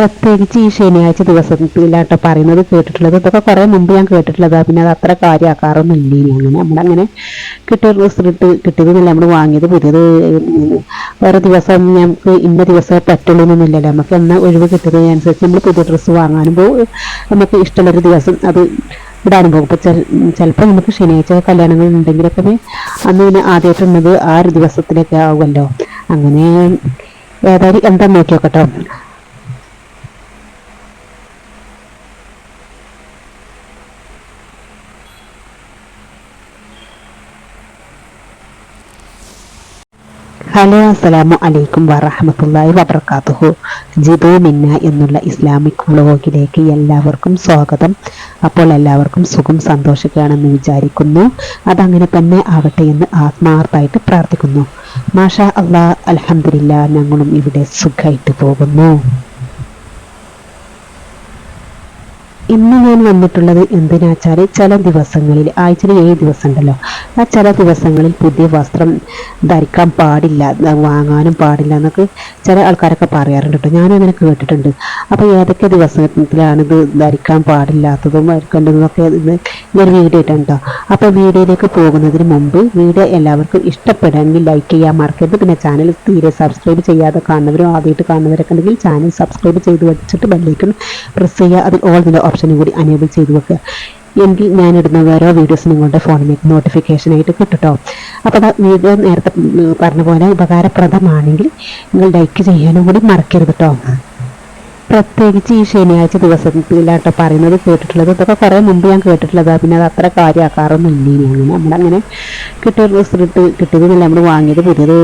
പ്രത്യേകിച്ച് ഈ ശനിയാഴ്ച ദിവസത്തിലാട്ടോ പറയുന്നത് കേട്ടിട്ടുള്ളത്. ഇതൊക്കെ കുറേ മുമ്പ് ഞാൻ കേട്ടിട്ടുള്ളതാണ് പിന്നെ അത് അത്ര കാര്യമാക്കാറൊന്നും ഇല്ല അങ്ങനെ. നമ്മളങ്ങനെ കിട്ടിയ റിസൾട്ട് കിട്ടിയതെന്നല്ല നമ്മൾ വാങ്ങിയത്. പുതിയത് വേറെ ദിവസം നമുക്ക് ഇന്ന ദിവസം പറ്റുള്ളൂ എന്നൊന്നുമില്ലല്ലോ. നമുക്ക് എന്ന ഒഴിവ് കിട്ടുന്നതിനനുസരിച്ച് നമ്മൾ പുതിയ ഡ്രസ്സ് വാങ്ങാനും പോകും നമുക്ക് ഇഷ്ടമുള്ളൊരു ദിവസം അത് ഇടാനും പോകും ഇപ്പം ചിലപ്പോൾ നമുക്ക് ശനിയാഴ്ച കല്യാണങ്ങൾ ഉണ്ടെങ്കിലൊക്കെ അന്ന് പിന്നെ ആദ്യമായിട്ടുള്ളത് ആ ഒരു ദിവസത്തിലേക്ക് ആവുമല്ലോ. അങ്ങനെ ഏതായാലും എന്താ നോക്കി നോക്കട്ടോ ഹലോ അസ്സലാമു അലൈക്കും വറഹമത്തല്ലാഹി വബർക്കാത്തുഹു ജിബു മിന്ന എന്നുള്ള ഇസ്ലാമിക് വ്ളോഗിലേക്ക് എല്ലാവർക്കും സ്വാഗതം. അപ്പോൾ എല്ലാവർക്കും സുഖം സന്തോഷിക്കുകയാണെന്ന് വിചാരിക്കുന്നു. അതങ്ങനെ തന്നെ ആവട്ടെ എന്ന് ആത്മാർത്ഥമായിട്ട് പ്രാർത്ഥിക്കുന്നു. മാഷാ അള്ളാ അലഹമില്ല ഞങ്ങളും ഇവിടെ സുഖമായിട്ട് പോകുന്നു. ഇന്ന് ഞാൻ വന്നിട്ടുള്ളത് എന്തിനാച്ചാൽ ചില ദിവസങ്ങളിൽ ആഴ്ചയിൽ ഏഴ് ദിവസം ഉണ്ടല്ലോ ആ ചില ദിവസങ്ങളിൽ പുതിയ വസ്ത്രം ധരിക്കാൻ പാടില്ല വാങ്ങാനും പാടില്ല എന്നൊക്കെ ചില ആൾക്കാരൊക്കെ പറയാറുണ്ട് കേട്ടോ. ഞാനും അങ്ങനെ കേട്ടിട്ടുണ്ട്. അപ്പോൾ ഏതൊക്കെ ദിവസത്തിലാണ് ഇത് ധരിക്കാൻ പാടില്ലാത്തതും ധരിക്കേണ്ടതെന്നൊക്കെ ഇന്ന് ഞാൻ വീഡിയോ ഇട്ടുണ്ട് അപ്പോൾ വീഡിയോയിലേക്ക് പോകുന്നതിന് മുമ്പ് വീഡിയോ എല്ലാവർക്കും ഇഷ്ടപ്പെടാമെങ്കിൽ ലൈക്ക് ചെയ്യാൻ മറക്കരുത്. പിന്നെ ചാനൽ തീരെ സബ്സ്ക്രൈബ് ചെയ്യാതെ കാണുന്നവരും ആദ്യമായിട്ട് കാണുന്നവരൊക്കെ ഉണ്ടെങ്കിൽ ചാനൽ സബ്സ്ക്രൈബ് ചെയ്ത് വെച്ചിട്ട് ബെല്ലേക്കും പ്രസ് ചെയ്യുക. അതിൽ ഓൾ നില ഓപ്ഷനും കൂടി അനേബിൾ ചെയ്ത് വെക്കുക എങ്കിൽ ഞാനിടുന്ന ഓരോ വീഡിയോസ് നിങ്ങളുടെ ഫോണിലേക്ക് നോട്ടിഫിക്കേഷൻ ആയിട്ട് കിട്ടുട്ടോ അപ്പോൾ വീഡിയോ നേരത്തെ പറഞ്ഞ പോലെ ഉപകാരപ്രദമാണെങ്കിൽ നിങ്ങൾ ലൈക്ക് ചെയ്യാനും കൂടി മറക്കരുത് കേട്ടോ പ്രത്യേകിച്ച് ഈ ശനിയാഴ്ച ദിവസത്തിലാട്ടോ പറയുന്നത് കേട്ടിട്ടുള്ളത്. ഇതൊക്കെ കുറേ മുമ്പ് ഞാൻ കേട്ടിട്ടുള്ളതാണ് പിന്നെ അത് അത്ര കാര്യമാക്കാറൊന്നും ഇല്ല ഇനി അങ്ങനെ. നമ്മളങ്ങനെ കിട്ടിയ റിസൾട്ട് കിട്ടിയതെന്നല്ല നമ്മൾ വാങ്ങിയത്. പുതിയത്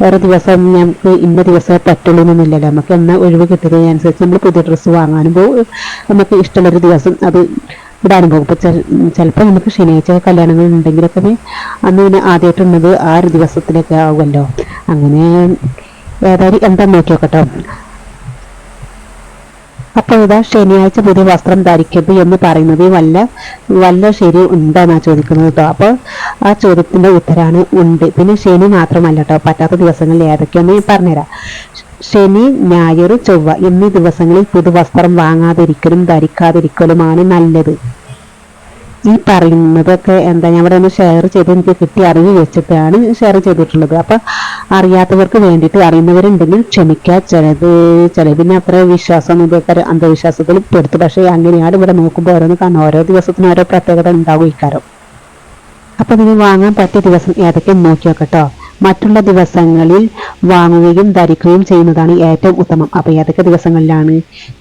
വേറെ ദിവസം ഞങ്ങൾക്ക് ഇന്ന ദിവസം പറ്റുള്ളൂ എന്നൊന്നുമില്ലല്ലോ. നമുക്ക് എന്ന ഒഴിവ് കിട്ടിയതിനനുസരിച്ച് നമ്മൾ പുതിയ ഡ്രസ്സ് വാങ്ങാനും പോകും. നമുക്ക് ഇഷ്ടമുള്ളൊരു ദിവസം അത് ഇടാനും പോകും ഇപ്പം ചിലപ്പോൾ നമുക്ക് ശനിയാഴ്ച കല്യാണങ്ങൾ ഉണ്ടെങ്കിലൊക്കെ അന്ന് പിന്നെ ആദ്യമായിട്ടുള്ളത് ആ ഒരു ദിവസത്തിലൊക്കെ ആവുമല്ലോ. അങ്ങനെ ഏതായാലും എന്താ നോക്കി നോക്കട്ടോ അപ്പോൾ ഇതാ ശനിയാഴ്ച പുതിയ വസ്ത്രം ധരിക്കരുത് എന്ന് പറയുന്നത് വല്ല വല്ല ശരി ഉണ്ടെന്നാ ചോദിക്കുന്നത് കേട്ടോ അപ്പോൾ ആ ചോദ്യത്തിന്റെ ഉത്തരാണ് ഉണ്ട്. പിന്നെ ശനി മാത്രമല്ല കേട്ടോ പറ്റാത്ത ദിവസങ്ങളിൽ ഏതൊക്കെയെന്ന് പറഞ്ഞുതരാം. ശനി ഞായർ ചൊവ്വ എന്നീ ദിവസങ്ങളിൽ പുതുവസ്ത്രം വാങ്ങാതിരിക്കലും ധരിക്കാതിരിക്കലുമാണ് നല്ലത്. ഈ പറയുന്നതൊക്കെ എന്താ ഞാൻ ഇവിടെ ഒന്ന് ഷെയർ ചെയ്ത് എനിക്ക് കിട്ടിയ അറിവ് വെച്ചിട്ടാണ് ഷെയർ ചെയ്തിട്ടുള്ളത്. അപ്പൊ അറിയാത്തവർക്ക് വേണ്ടിയിട്ട് അറിയുന്നവരുണ്ടെങ്കിൽ ക്ഷമിക്കുക. ചിലത് ചിലതിന് അത്ര വിശ്വാസം ഇതൊക്കെ അന്ധവിശ്വാസത്തിൽ പെടുത്തു. പക്ഷേ അങ്ങനെയാണ് ഇവിടെ നോക്കുമ്പോൾ ഓരോന്ന് കാണാം ഓരോ ദിവസത്തിനും ഓരോ പ്രത്യേകത ഉണ്ടാവും ഇക്കാരം അപ്പൊ നിങ്ങൾ വാങ്ങാൻ പറ്റിയ ദിവസം ഏതൊക്കെ നോക്കി നോക്കട്ടോ. മറ്റുള്ള ദിവസങ്ങളിൽ വാങ്ങുകയും ധരിക്കുകയും ചെയ്യുന്നതാണ് ഏറ്റവും ഉത്തമം. അപ്പോൾ ഏതൊക്കെ ദിവസങ്ങളിലാണ്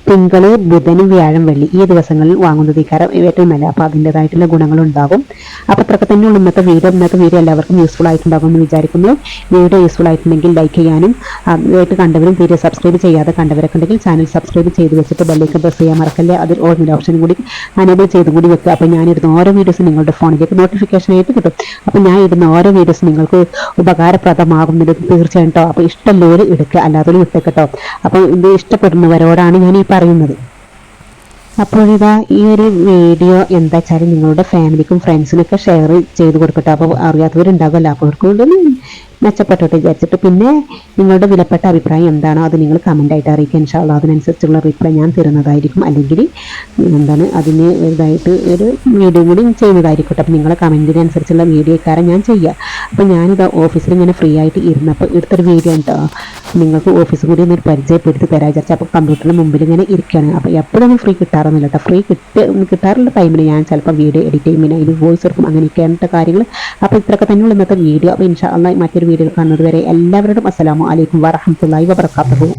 തിങ്കൾ ബുധൻ വ്യാഴം വെള്ളി ഈ ദിവസങ്ങളിൽ വാങ്ങുന്നത് ഇക്കാരം ഏറ്റവും നല്ല. അപ്പോൾ അതിന്റെതായിട്ടുള്ള ഗുണങ്ങളുണ്ടാകും. അപ്പോൾ അത്രയൊക്കെ തന്നെയുള്ള ഇന്നത്തെ വീഡിയോ. ഇന്നത്തെ വീഡിയോ എല്ലാവർക്കും യൂസ്ഫുൾ ആയിട്ടുണ്ടാകും എന്ന് വിചാരിക്കുന്നു. വീഡിയോ യൂസ്ഫുൾ ആയിട്ടുണ്ടെങ്കിൽ ലൈക്ക് ചെയ്യാനും ആദ്യമായിട്ട് കണ്ടവരും വീഡിയോ സബ്സ്ക്രൈബ് ചെയ്യാതെ കണ്ടവരൊക്കെ ഉണ്ടെങ്കിൽ ചാനൽ സബ്സ്ക്രൈബ് ചെയ്ത് വെച്ചിട്ട് ബെല്ലേക്ക് പ്രസ് ചെയ്യാൻ മറക്കല്ലേ? അതിൽ ഓൾ ഓപ്ഷൻ കൂടി അനേബിൾ ചെയ്ത് കൂടി വെക്കുക. അപ്പോൾ ഞാൻ ഇടുന്ന ഓരോ വീഡിയോസ് നിങ്ങളുടെ ഫോണിലേക്ക് നോട്ടിഫിക്കേഷൻ ആയിട്ട് കിട്ടും. അപ്പോൾ ഞാൻ ഇടുന്ന ഓരോ വീഡിയോസ് നിങ്ങൾക്ക് ഉപകാരപ്രദമാകുന്നത് തീർച്ചയായിട്ടും. അപ്പോൾ ഇഷ്ടമുള്ളവർ എടുക്കുക. അല്ലാത്തവർ വിട്ടേക്കട്ടോ അപ്പോൾ ഇത് ഇഷ്ടപ്പെടുന്നവരോടാണ് ഞാൻ ഈ പറയുന്നത്. അപ്പോഴിതാ ഈ ഒരു വീഡിയോ എന്താ വെച്ചാൽ നിങ്ങളുടെ ഫാമിലിക്കും ഫ്രണ്ട്സിനൊക്കെ ഷെയർ ചെയ്ത് കൊടുക്കട്ടെ. അപ്പോൾ അറിയാത്തവരുണ്ടാകുമല്ലോ അപ്പോൾ അവർക്ക് മെച്ചപ്പെട്ടോട്ടെ വിചാരിച്ചിട്ട്. പിന്നെ നിങ്ങളുടെ വിലപ്പെട്ട അഭിപ്രായം എന്താണോ അത് നിങ്ങൾ കമന്റായിട്ട് അറിയിക്കുക. ഇൻഷാല്ല അതിനനുസരിച്ചുള്ള റിപ്ലൈ ഞാൻ തരുന്നതായിരിക്കും. അല്ലെങ്കിൽ എന്താണ് അതിന് ഇതായിട്ട് ഒരു വീഡിയോ കൂടി ചെയ്യുന്നതായിരിക്കും അപ്പം നിങ്ങളെ കമന്റിനനുസരിച്ചുള്ള വീഡിയോക്കാരൻ ഞാൻ ചെയ്യുക. അപ്പോൾ ഞാനിത് ഓഫീസിൽ ഇങ്ങനെ ഫ്രീ ആയിട്ട് ഇരുന്നപ്പോൾ എടുത്തൊരു വീഡിയോ ഉണ്ടോ നിങ്ങൾക്ക് ഓഫീസും കൂടി ഒന്ന് പരിചയപ്പെടുത്തി തരാൻ വിചാരിച്ചു അപ്പോൾ കമ്പ്യൂട്ടറിന് മുമ്പിൽ ഇങ്ങനെ ഇരിക്കുകയാണ്. അപ്പോൾ എപ്പോഴൊന്നും ഫ്രീ കിട്ടാറൊന്നുമില്ല കേട്ടോ. ഫ്രീ കിട്ടി കിട്ടാറുള്ള ടൈമിൽ ഞാൻ ചിലപ്പോൾ വീഡിയോ എഡിറ്റ് ചെയ്യും. പിന്നെ അതിന് വോയിസ് എടുക്കും അങ്ങനെയൊക്കെയാണ് കാര്യങ്ങൾ. അപ്പോൾ ഇത്രയൊക്കെ തന്നെയുള്ള ഇന്നത്തെ വീഡിയോ അപ്പോൾ ഇൻഷാ അള്ളാഹ് മറ്റൊരു വീഡിയോ കാണുന്നത് വരെ എല്ലാവരോടും അസ്സലാമു അലൈക്കും വറഹമത്തല്ലാഹി വബർക്കാത്തുഹു